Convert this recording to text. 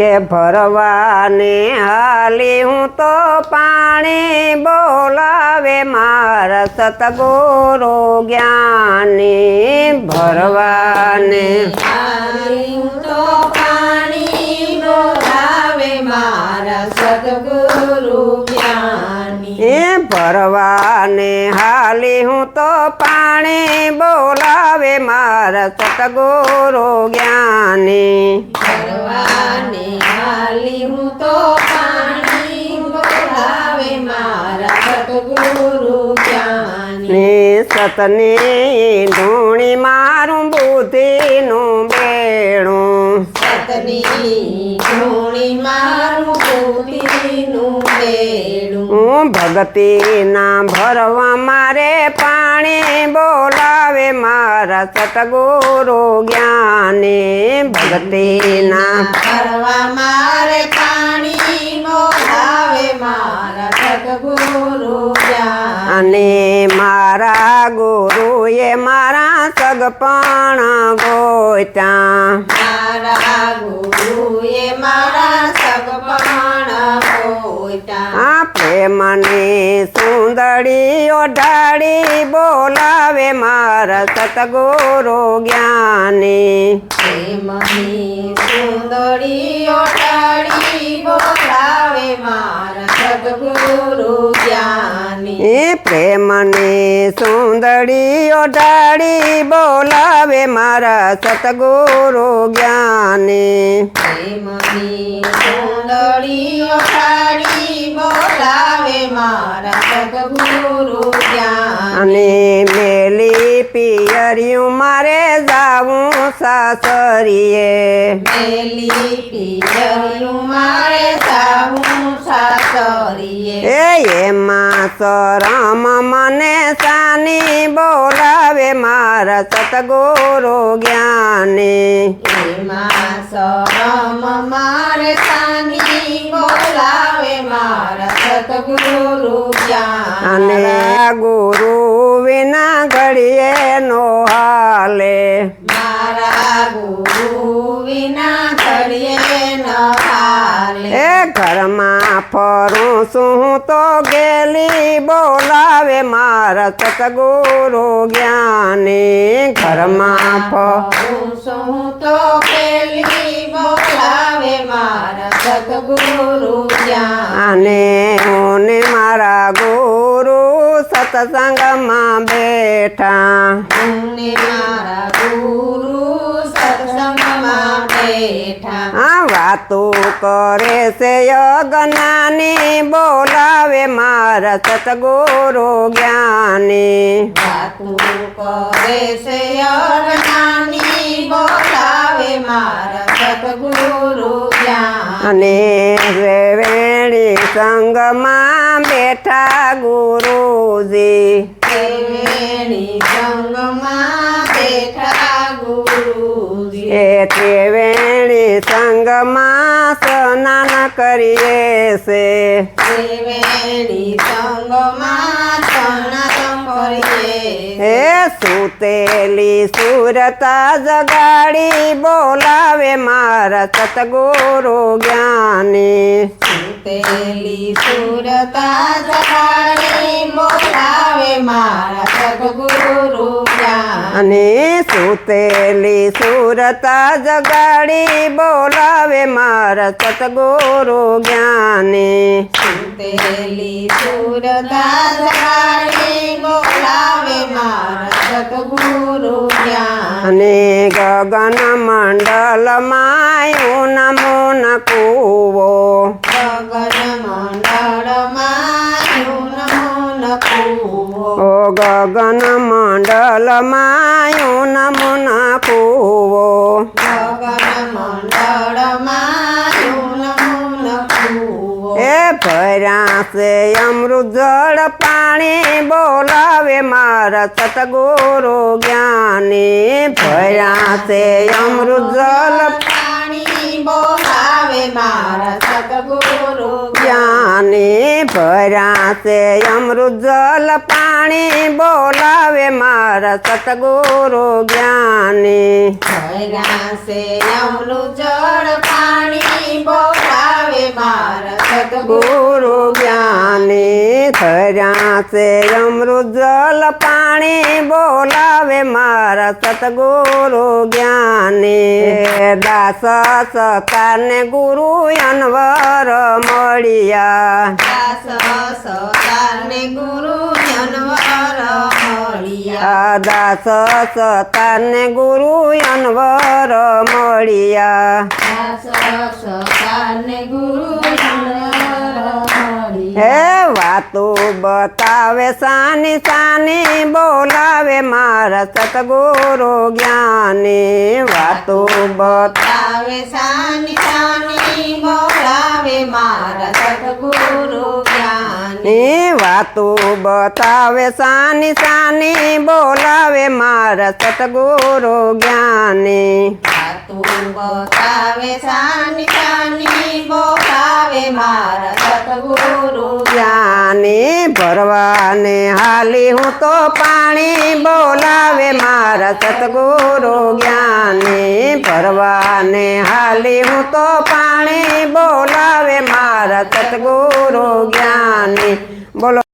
કે ભરવાને હાલી હું તો પાણી બોલાવે મારા સતગુરુ જ્ઞાની ભરવાને. હાલી તો પાણી બોલાવે મારા સદગુરુ એ ભરવાને હાલી હું તો પાણી બોલાવે મારા સતગુરુ જ્ઞાની. ભરવાને હાલી હું તો પાણી બોલાવે મારા સતગુરુ જ્ઞાની. ની સતની ધૂણી મારું બુદ્ધિનું બેણું. સતની ધૂણી મારું બુદ્ધિનું બેણું. હું ભક્તિના ભરવા મારે પાણી બોલાવે મારા સતગુરુ જ્ઞાની. ભક્તિના ભરવા મારે સગપણ ગોત્યા મારા ગુરુએ મારા સગપણ હોતા આ પ્રેમની સુંદરી ઓઢાડી બોલાવે મારા સતગુરુ જ્ઞાની પ્રેમની સુંદરી ઓટાડી બોલાવે મારા સદગુરુ જ્ઞાની એ પ્રેમને સુંદરીઓ ઓઢાડી બોલાવે મારા સતગુરુ જ્ઞાને. અને મેલી પિયરિયું મારે જાવું સાસરીએ. મેલી પિયરિયું મારે એ એમાં શરમ મને સાની બોલાવે મારા સતગુરુ જ્ઞાને. એમાં શરમ મારે સાની બોલાવે મારા સતગુરુ જ્ઞાન. અને ગુરુ વિના ઘડીએ નો હાલે. મારા ગુરુ વિના ઘડીએ ઘરમાં ફરું છું તો ગેલી બોલાવે મારા સતગુરુ જ્ઞાની ઘરમાં ફર હું શું તો પેલી બોલાવે મારા સતગુરુ જ્ઞાન અને હું ને મારા ગુરુ સત્સંગમાં બેઠા ને મારા ગુરુ સત્સંગમાં બેઠા આ વાતો કરે છે અગનાની બોલાવે મારા સતગુરુ જ્ઞાની. વાતો કરે છે અજ્ઞાની બોલાવે મારા સતગુરુ અને વેણી સંગમાં બેઠા ગુરુજી ત્રિવેણી સંગમાં બેઠા ગુરુજી એ ત્રિવેણી સંગમાં સ્નાન કરીએ છે. ત્રિવેણી સંગમાં તણ કરીએ હે સુતેલી સુરતા જગાડી બોલાવે મારા સતગુરુ જ્ઞાની. તેલી સુરતા જગાડી બોલાવે અને સુતેલી સુરતા જગાડી બોલાવે મારા સતગુરુ જ્ઞાને. સુતેલી સુરતા જગાડી બોલાવે મારા સતગુરુ જ્ઞાન. અને ગગન માયું નમો ન કૂવો. મંડળમાં નમો ના કૂવો. એ ભર્યા છે અમૃત જળ પાણી બોલાવે મારા સતગુરુ જ્ઞાની. ભર્યા છે અમૃત જળ પાણી બોલાવે મારા સદગુરુ જ્ઞાની ભર્યા છે અમૃત જલ પાણી બોલાવે મારા સતગુરુ જ્ઞાની ભર્યા છે અમૃત જળ પાણી ગુરુ જ્ઞાની થર્યા છે અમૃત જલ પાણી બોલાવે મારા સતગુરુ જ્ઞાની દાસ સકાને ગુરુ અનવર મળ્યા દાસ સતારને ગુરુ અનવર મળ્યા આ દાસ સતાને ગુરુ અનવર મળ્યા દાસ સતારને ગુરુ અનવર મળ્યા હે વાતો બતાવે સાની સાની બોલાવે મારા સતગુરુ જ્ઞાની વાતો બતા આવે સાની સાની બોલાવે મારા સદગુરુ જ્ઞાની ની વાતો બતાવે સાની સાની બોલાવે મારા સતગુરુ જ્ઞાની તું બતાવે સાની સાની બોલાવે મારા સદગુરુ જ્ઞાની ભરવાને હાલી હું તો પાણી બોલાવે મારા સતગુરુ જ્ઞાની ભરવાને હાલી હું તો પાણી બોલાવે મારા સતગુરુ જ્ઞાની બોલો